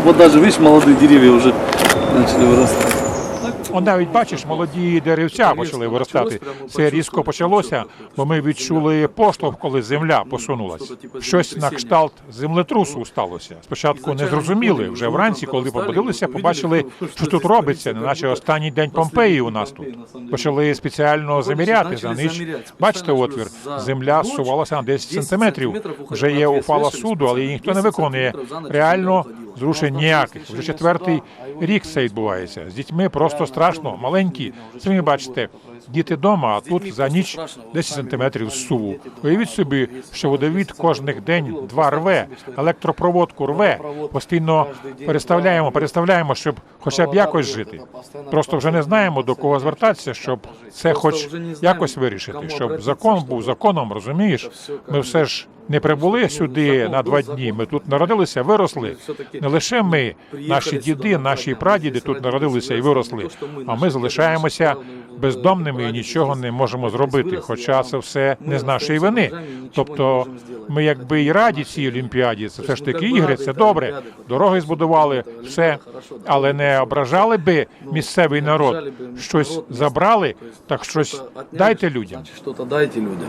Вот даже, видишь, молодые деревья уже начали вырастать. От навіть бачиш, молоді деревця почали виростати. Це різко почалося, бо ми відчули поштовх, коли земля посунулась. Щось на кшталт землетрусу сталося. Спочатку не зрозуміли. Вже вранці, коли побудилися, побачили, що тут робиться, неначе останній день Помпеї у нас тут. Почали спеціально заміряти за ніч. Бачите, отвір. Земля зсувалася на 10 сантиметрів. Вже є ухвала суду, але її ніхто не виконує. Реально зрушень ніяких. Вже четвертий рік це відбувається. З дітьми просто страшно, маленькі. Самі бачите, діти вдома, а тут за ніч 10 сантиметрів зсуву. Уявіть собі, що водовід кожних день два рве, електропроводку рве. Постійно переставляємо, переставляємо, щоб хоча б якось жити. Просто вже не знаємо до кого звертатися, щоб це хоч якось вирішити, щоб закон був законом, розумієш? Ми все ж не прибули сюди на два дні. Ми тут народилися, виросли. Не лише ми, наші діди, наші прадіди тут народилися і виросли. А ми залишаємося бездомними і нічого не можемо зробити. Хоча це все не з нашої вини. Тобто, ми якби і раді цій олімпіаді, це все ж таки ігри, це добре. Дороги збудували, все, але не ображали би місцевий народ. Щось забрали, так щось дайте людям. Что-то дайте людям.